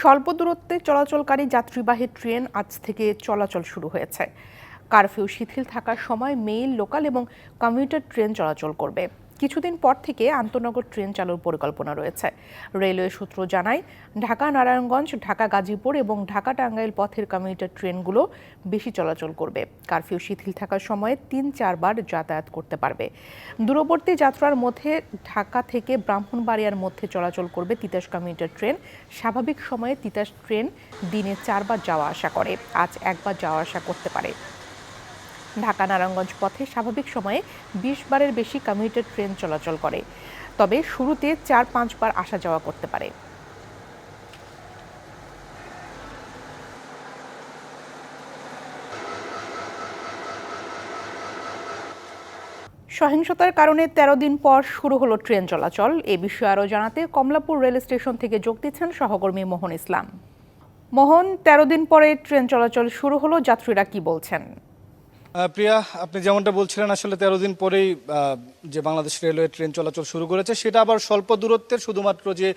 স্বল্প দূরত্বে চলাচলকারী যাত্রীবাহী ট্রেন আজ থেকে চলাচল শুরু হয়েছে। কারফিউ শিথিল থাকার সময় মেইল, লোকাল এবং কমিউটার ট্রেন চলাচল করবে। কিছুদিন পর থেকে আন্তনগর ট্রেন চালুর পরিকল্পনা রয়েছে। রেলওয়ে সূত্র জানায়, ঢাকা, নারায়ণগঞ্জ, ঢাকা, গাজীপুর এবং ঢাকা, টাঙ্গাইল পথের কমিউটার ট্রেনগুলো বেশি চলাচল করবে। কারফিউ শিথিল থাকার সময়ে তিন, চারবার যাতায়াত করতে পারবে। দূরবর্তী যাত্রার মধ্যে ঢাকা থেকে ব্রাহ্মণবাড়িয়ার মধ্যে চলাচল করবে তিতাস কমিউটার ট্রেন। স্বাভাবিক সময়ে তিতাস ট্রেন দিনে চারবার যাওয়া আসা করে। আজ একবার যাওয়া আসা করতে পারে। ঢাকা নারায়ণগঞ্জ পথে স্বাভাবিক সময়ে বিশ বারের বেশি কমিউটার ট্রেন চলাচল করে। তবে শুরুতে চার পাঁচবার আসা যাওয়া করতে পারে। সহিংসতার কারণে তেরো দিন পর শুরু হলো ট্রেন চলাচল। এ বিষয়ে আরও জানাতে কমলাপুর রেল স্টেশন থেকে যোগ দিচ্ছেন সহকর্মী মোহন ইসলাম। মোহন, তেরো দিন পরে ট্রেন চলাচল শুরু হলো, যাত্রীরা কি বলছেন? প্রিয়া, আপনি যেমনটা বলছিলেন, আসলে তেরো দিন পরেই যে বাংলাদেশ রেলওয়ে ট্রেন চলাচল শুরু করেছে, সেটা আবার স্বল্প দূরত্বের, শুধুমাত্র যে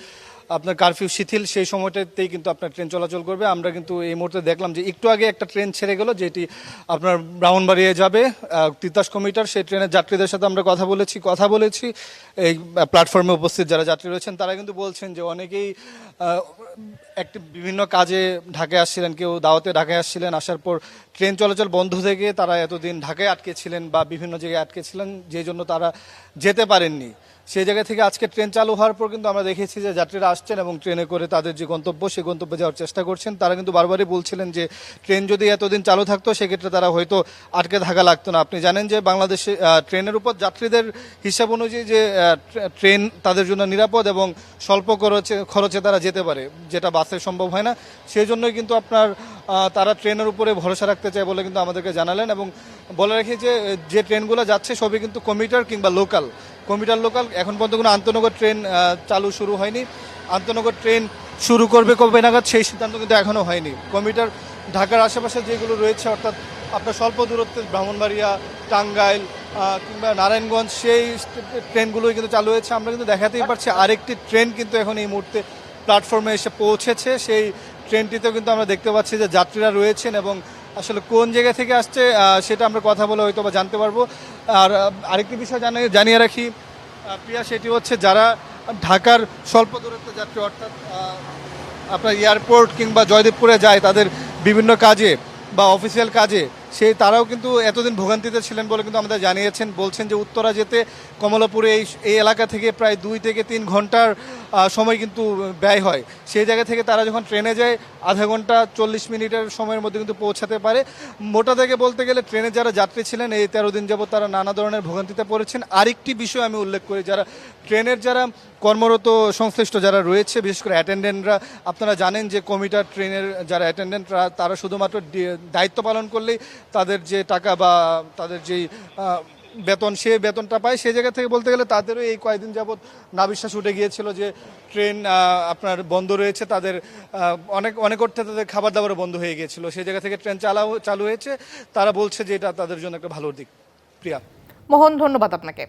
আপনার কারফিউ শিথিল, সেই সময়টাতেই কিন্তু আপনার ট্রেন চলাচল করবে। আমরা কিন্তু এই মুহূর্তে দেখলাম যে একটু আগে একটা ট্রেন ছেড়ে গেল, যেটি আপনার ব্রাহ্মণবাড়িয়ে যাবে তিতাস কমিটার সেই ট্রেনের যাত্রীদের সাথে আমরা কথা বলেছি কথা বলেছি। এই প্ল্যাটফর্মে উপস্থিত যারা যাত্রী রয়েছেন, তারা কিন্তু বলছেন যে অনেকেই একটি বিভিন্ন কাজে ঢাকায় আসছিলেন, কেউ দাওয়াতে ঢাকায় আসছিলেন, আসার পর ট্রেন চলাচল বন্ধ থেকে তারা এতদিন ঢাকায় আটকে ছিলেন বা বিভিন্ন জায়গায় আটকে ছিলেন যে জন্য তারা যেতে পারেননি। সেই জায়গা থেকে আজকে ট্রেন চালু হওয়ার পর কিন্তু আমরা দেখেছি যে যাত্রীরা আসছেন এবং ট্রেনে করে তাদের যে গন্তব্য, সেই গন্তব্যে যাওয়ার চেষ্টা করছেন। তারা কিন্তু বারবারই বলছিলেন যে ট্রেন যদি এতদিন চালু থাকতো, সেক্ষেত্রে তারা হয়তো আটকে থাকা লাগতো না। আপনি জানেন যে বাংলাদেশে ট্রেনের উপর যাত্রীদের হিসাব অনুযায়ী যে ট্রেন তাদের জন্য নিরাপদ এবং স্বল্প খরচে খরচে তারা যেতে পারে, যেটা বাসে সম্ভব হয় না। সেই জন্যই কিন্তু আপনার তারা ট্রেনের উপরে ভরসা রাখতে চায় বলে কিন্তু আমাদেরকে জানালেন এবং বলে রাখি যে যে ট্রেনগুলো যাচ্ছে সবই কিন্তু কমিটার কিংবা লোকাল কমিটার লোকাল এখন পর্যন্ত কোনো আন্তনগর ট্রেন চালু শুরু হয়নি। আন্তনগর ট্রেন শুরু করবে কবে নাগাদ সেই সিদ্ধান্ত কিন্তু এখনও হয়নি। কমিটার ঢাকার আশেপাশে যেগুলো রয়েছে, অর্থাৎ আপনার স্বল্প দূরত্বে ব্রাহ্মণবাড়িয়া, টাঙ্গাইল কিংবা নারায়ণগঞ্জ, সেই ট্রেনগুলোই কিন্তু চালু হয়েছে। আমরা কিন্তু দেখাতেই পারছি আরেকটি ট্রেন কিন্তু এখন এই মুহূর্তে প্ল্যাটফর্মে এসে পৌঁছেছে। সেই ট্রেনটিতেও কিন্তু আমরা দেখতে পাচ্ছি যে যাত্রীরা রয়েছেন এবং আসলে কোন জায়গা থেকে আসছে সেটা আমরা কথা বলে হয়তো বা জানতে পারব। আর আরেকটি বিষয় জানিয়ে জানিয়ে রাখি প্রিয়া, সেটি হচ্ছে যারা ঢাকার স্বল্প দূরত্ব যাত্রী, অর্থাৎ আপনার এয়ারপোর্ট কিংবা জয়দেবপুরে যায় তাদের বিভিন্ন কাজে বা অফিসিয়াল কাজে সেই তারাও কিন্তু এতদিন ভোগান্তিতে ছিলেন বলে কিন্তু আমাদের জানিয়েছেন, বলছেন যে উত্তরা যেতে কমলাপুরে এই এই এলাকা থেকে প্রায় দুই থেকে তিন ঘণ্টার সময় কিন্তু ব্যয় হয়। সেই জায়গা থেকে তারা যখন ট্রেনে যায়, আধা ঘণ্টা চল্লিশ মিনিটের সময়ের মধ্যে কিন্তু পৌঁছাতে পারে। মোটা থেকে বলতে গেলে ট্রেনে যারা যাত্রী ছিলেন, এই তেরো দিন যাবত তারা নানা ধরনের ভোগান্তিতে পড়েছেন। আরেকটি বিষয় আমি উল্লেখ করি, যারা ট্রেনের যারা কর্মরত সংশ্লিষ্ট যারা রয়েছে, বিশেষ করে অ্যাটেন্ডেন্টরা, আপনারা জানেন যে কমিটার ট্রেনের যারা অ্যাটেন্ডেন্টরা, তারা শুধুমাত্র দায়িত্ব পালন করলেই তাদের যে টাকা বা তাদের যেই বেতন, সে বেতনটা পায় সেই জায়গা থেকে বলতে গেলে তাদেরও এই কয়েকদিন যাবৎ নাবিশ্বাস উঠে গিয়েছিল যে ট্রেন আপনার বন্ধ রয়েছে, তাদের অনেক অনেক অর্থে তাদের খাবার দাবারও বন্ধ হয়ে গিয়েছিল। সেই জায়গা থেকে ট্রেন চালাও, চালু হয়েছে। তারা বলছে যে এটা তাদের জন্য একটা ভালো দিক। প্রিয়া। মোহন, ধন্যবাদ আপনাকে।